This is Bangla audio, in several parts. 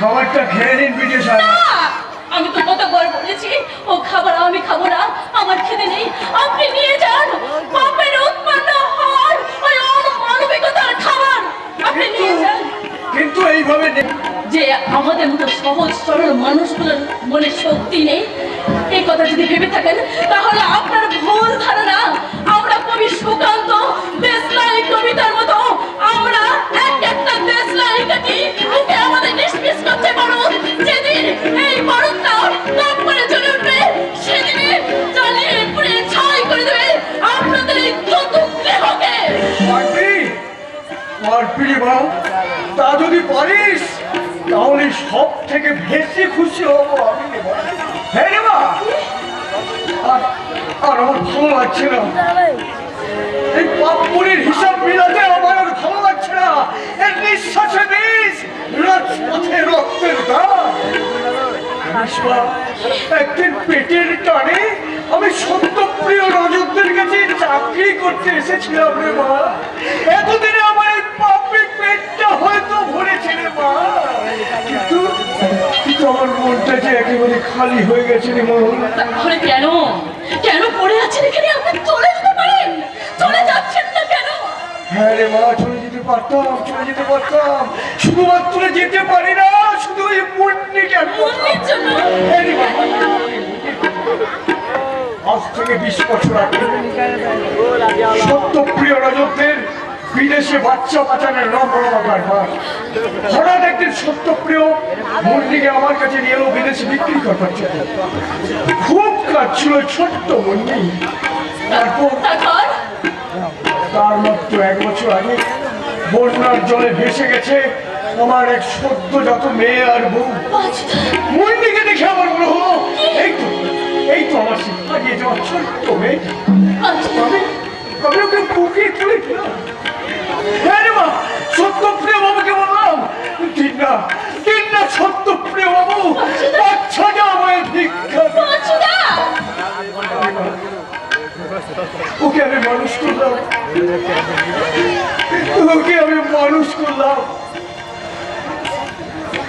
খাবারটা খেয়ে নিন বিটিয়া সাহেব। আমি তো কতবার বলেছি। ও খাবার আমি খাব না আমার খেতে নেই। আপনি নিয়ে যান। পাপের উৎপন্ন হওয়ার ওই অমানবিকতার খাবার। আপনি নিয়ে যান। কিন্তু এইভাবে যে আমাদের মতো সহজ সরল মানুষগুলোর মনে শক্তি নেই এই কথা যদি ভেবে থাকেন তাহলে আপনার ভুল ধারণা আমরা কবি সুকান্ত দেশলাই কবিতার মা তা যদি পারিস, তাহলে সব থেকে বেশি খুশি হব আমি হ্যাঁ আর আমার ভালো লাগছে না। এই হিসাব মিলাতে আমার আর ভালো লাগছে না। এর নিঃশ্বাসে বিষ রাজপথে রক্তের একদিন পেটের টানে আমি সত্যপ্রিয় রজতদের কাছে চাকরি করতে এসেছিলাম রে মা। এতদিনে ভরেছে রে মা কিন্তু কিন্তু আমার মনটা যে একেবারে খালি হয়ে গেছে রে মা তাহলে কেন? কেন পড়ে আছেন এখানে? আপনি চলে যেতে পারেন। চলে যাচ্ছেন না কেন? হ্যাঁ রে মা চলে যেতে পারতাম চলে যেতে পারতাম। শুধুমাত্র যেতে পারি না শুধু ওই মুন্নিটা মুন্নির জন্য? আজ থেকে বিশ বছর আগে সত্যপ্রিয় রজতদের বিদেশে বাচ্চা পাচারের কারবার হঠাৎ একদিন সত্যপ্রিয় মুন্নিকে আমার কাছে নিয়ে এলো বিদেশে বিক্রি করবার জন্য। খুব কাজ ছিল ছোট্ট মুন্নি তারপর তার মাত্র এক বছর আগে বন্যার জলে ভেসে গেছে আমার এক সদ্যজাত মেয়ে আর বউ। মুন্ডিকে দেখে আমার মনে হলো এই তো এই তো আমার শিক্ষা দিয়ে যাওয়া ছোট্ট মেয়ে। আমি আমি ওকে বুকে তুলে হ্যাঁ রে মা সত্য প্রিয় বাবুকে বললাম। দিন না দিন না সত্য প্রিয় বাবু বাচ্চাটা আমায় ভিক্ষা ওকে আমি মানুষ করলাম। ওকে আমি মানুষ করলাম।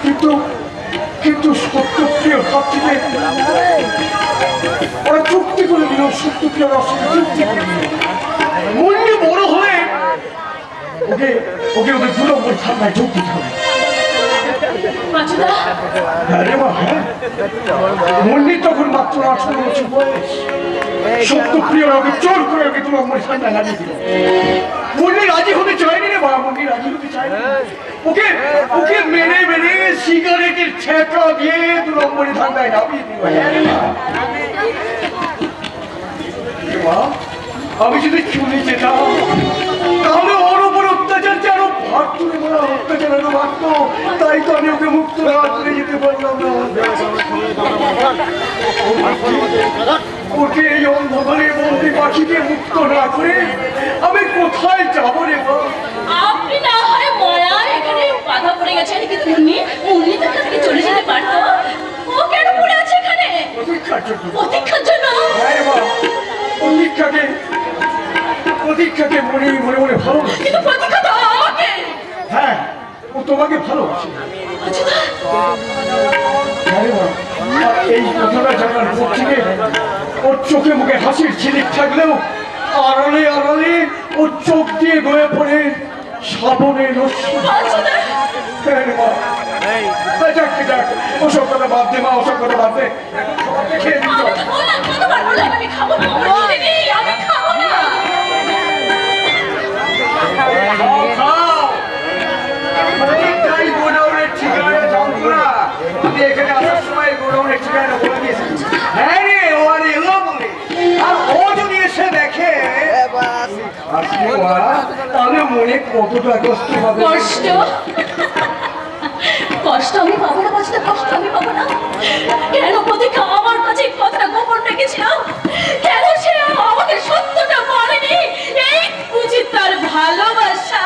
কিন্তু কিন্তু সত্যপ্রিয় সব থেকে ওরা চুক্তি করে নিল সত্যপ্রিয় অসুখ চুক্তি করে বড় হলে ওকে ওকে দু নম্বর ঠান্ডায় যোগ দিতে হবে। হ্যাঁ? তখন মাত্র ওকে চোর ওকে মুন্নি রাজি রে রাজি ওকে ওকে মেরে মেরে দু নম্বরে হ্যাঁ আমি যদি চলে যেতাম ওর অত্যাচার অত্যাচার আরও তাই তো আমি ওকে মুক্ত না করে যেতে পারলাম না। ওকে এই অন্ধকারে বন্দি পাখিকে মুক্ত না করে আমি কোথায় যাব রে মা? আপনি না হয় মায়া এখানে বাধা পড়ে গেছেন কিন্তু উনি উনি তো চলে যেতে পারতো? ও কেন পড়ে আছে এখানে? ভালোবাসে হ্যাঁ এই কথাটা জানার পর থেকে ওর চোখে মুখে হাসির ঝিলিক থাকলেও আড়ালে আড়ালে ওর চোখ দিয়ে বয়ে পড়ে শ্রাবণের রশ্মি বাঁচুদা হ্যাঁ রে মা এই, যাক যাক ওসব কথা বাদ দে মা ওসব কথা বাদ দে খেয়ে কষ্ট আমি কষ্ট আমি পাবো না। কেন প্রতীক্ষা আমার কাছে কথাটা গোপন রেখেছিল কেন সে সত্যটা বলেনি? এই তার ভালোবাসো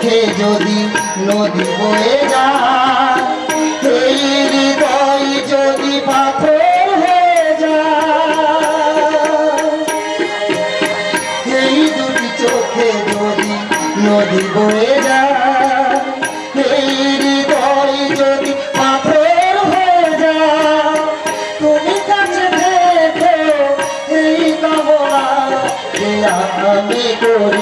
চোখে যদি নদী বয়ে যায় যদি পাথর হয়ে চোখে যদি নদী বয়ে যদি পাথর হয়ে আমি করি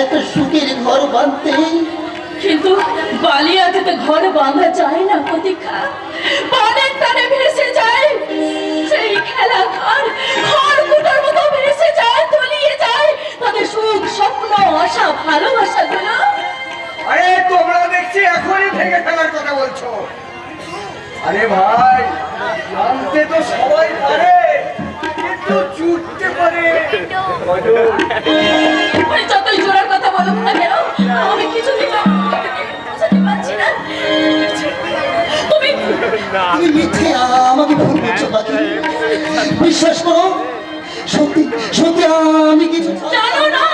একটা সুখের ঘর বাঁধতে। কিন্তু বালিয়াতে ঘর বাঁধা যায় না প্রতীক্ষা। পানের টানে ভেসে যায় সেই খেলা ঘর ঘর কুটার মতো ভেসে যায় তলিয়ে যায়। তাদের সুখ স্বপ্ন আশা ভালোবাসা গুলো। আরে তোমরা দেখছি এখনই ভেঙে ফেলার কথা বলছো। আরে ভাই জানতে তো সবাই পারে কিন্তু চুটতে পারে। আমি কিছুদিন বোঝাতে পারছি না। তুমি তুমি মিথ্যে আমাকে ভুল করছ পাখি বিশ্বাস করো সত্যি সত্যি আমি কিছু জানো না।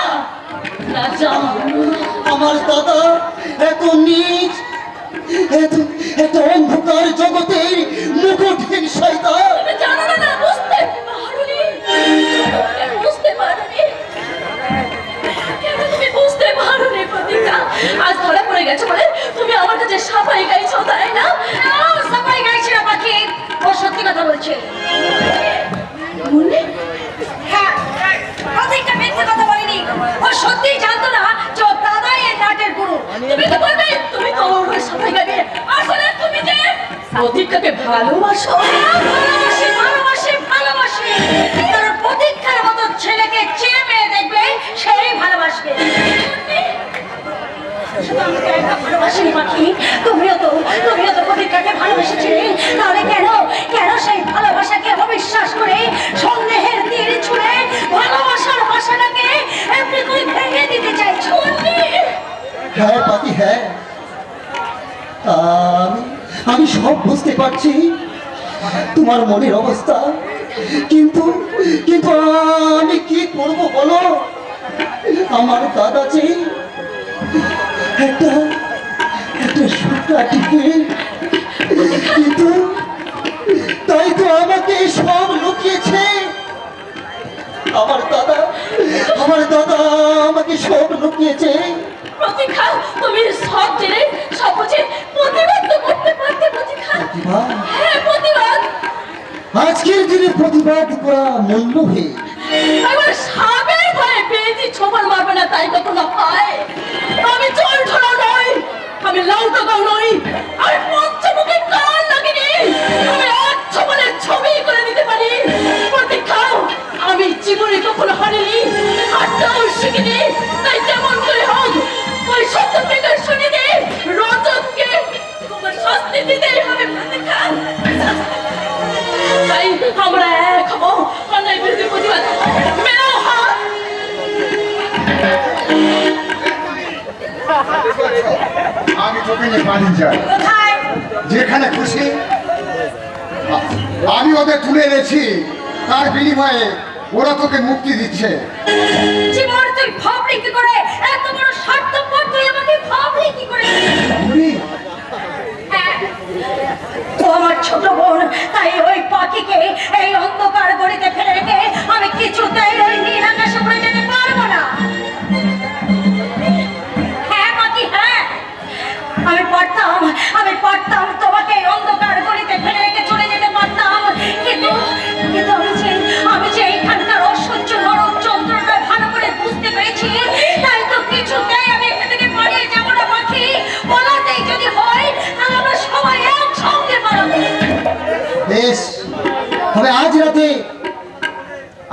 না। আমার দাদা এত নিজ এত এত প্রতিজ্ঞাকে ভালোবাসো। ভালোবাসি, ভালোবাসি, ভালোবাসি। মতো ছেলেকে যে মেয়ে দেখবে, সেই ভালোবাসবে। তুমিও তো তুমিও তো প্রতীক্ষাকে তাহলে কেন কেন সেই করে সন্দেহের ছুঁড়ে ভালোবাসার বাসাটাকে দিতে চাইছো? হ্যাঁ হ্যাঁ। আমি আমি সব বুঝতে পারছি। তোমার মনের অবস্থা। কিন্তু কিন্তু আমি কি করব বলো? আমার দাদা যে একটা একটা সুতা টিপে। কিন্তু তাই তো আমাকে সব লুকিয়েছে। আমার দাদা আমার দাদা আমাকে সব লুকিয়েছে। প্রতীক্ষা তুমি সব জেনে সব বুঝে প্রতিবাদ করতে পারতে প্রতীক্ষা হ্যাঁ প্রতিবাদ। আজকের দিনে প্রতিবাদ করা মূল্যহীন একবার সাপের ভয়ে পেয়েছি ছোপর মারবে না তাই কত না পায়। আমি ধরা নই আমি লাউটা গাও নই আমি পঞ্চমুখে কান লাগিনি আমি ছোপরের ছবি করে দিতে পারি। আমি জীবনে কখনো হারিনি। হাতটাও শিখিনি। তাই যেমন করে হোক ওই সত্য থেকে শুনে দে রজতকে তোমার শাস্তি দিতেই হবে তাই আমরা এক হব। অন্যায় বিরুদ্ধে প্রতিবাদ। হাত। আমি নিয়ে পালিয়ে যাই যেখানে খুশি। আমি ওদের তুলে এনেছি। তার বিনিময়ে ওরা তোকে মুক্তি দিচ্ছে। জীবন তুই ভাবলি কি করে? এত বড় স্বার্থপর তুই আমাকে ভাবলি কি করে? হ্যাঁ, ও আমার ছোট বোন তাই ওই পাখিকে এই অন্ধকার গড়িতে ফেলে রেখে আমি কিছুতেই ওই নীল আকাশে উড়ে যেতে পারব না। হ্যাঁ পাখি হ্যাঁ। আমি পারতাম আমি পারতাম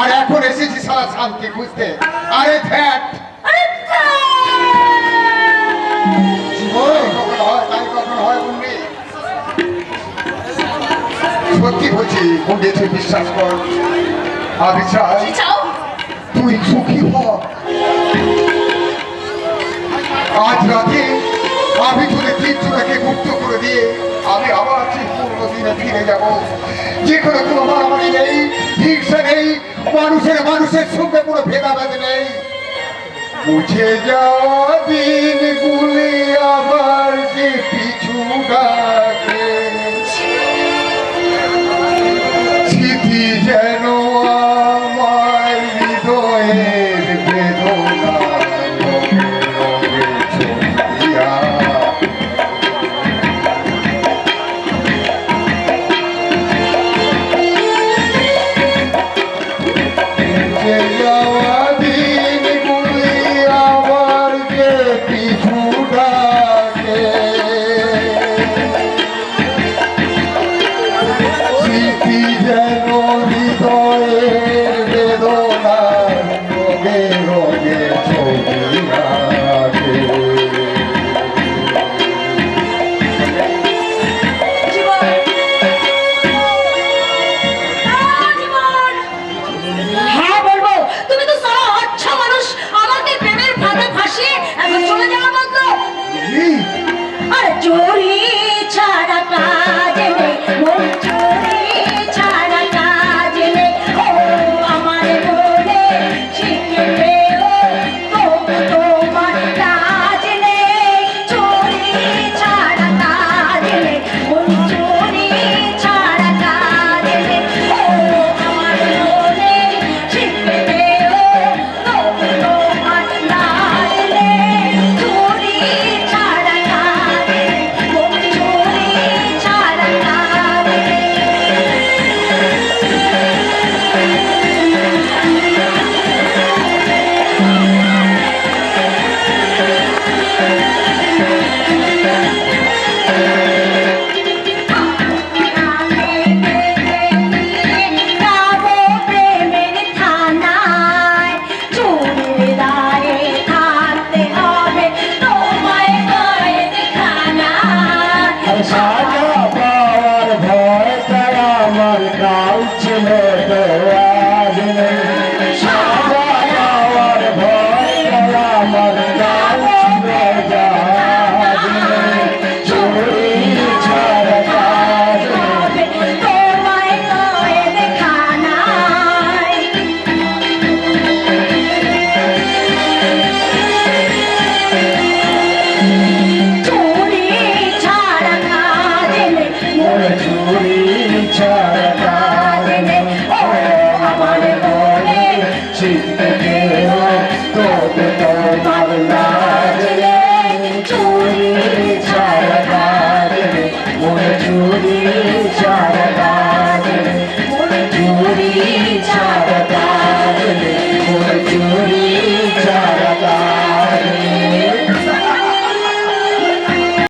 আর এখন এসেছি সারা শান্তি খুঁজতে। আরে ধ্যাট সত্যি বলছি তুই বিশ্বাস কর। আমি চাই তুই সুখী হ। আজ রাতে আমি তোদের মুক্ত করে দিয়ে আমি আবার সেই পুরনো দিনে ফিরে যাব। যেখানে কোনো মারামারি নেই হিংসা নেই, মানুষের মানুষের সঙ্গে কোনো ভেদাভেদ নেই। মুছে যাওয়া দিনগুলি আবার যে পিছু ডাকে।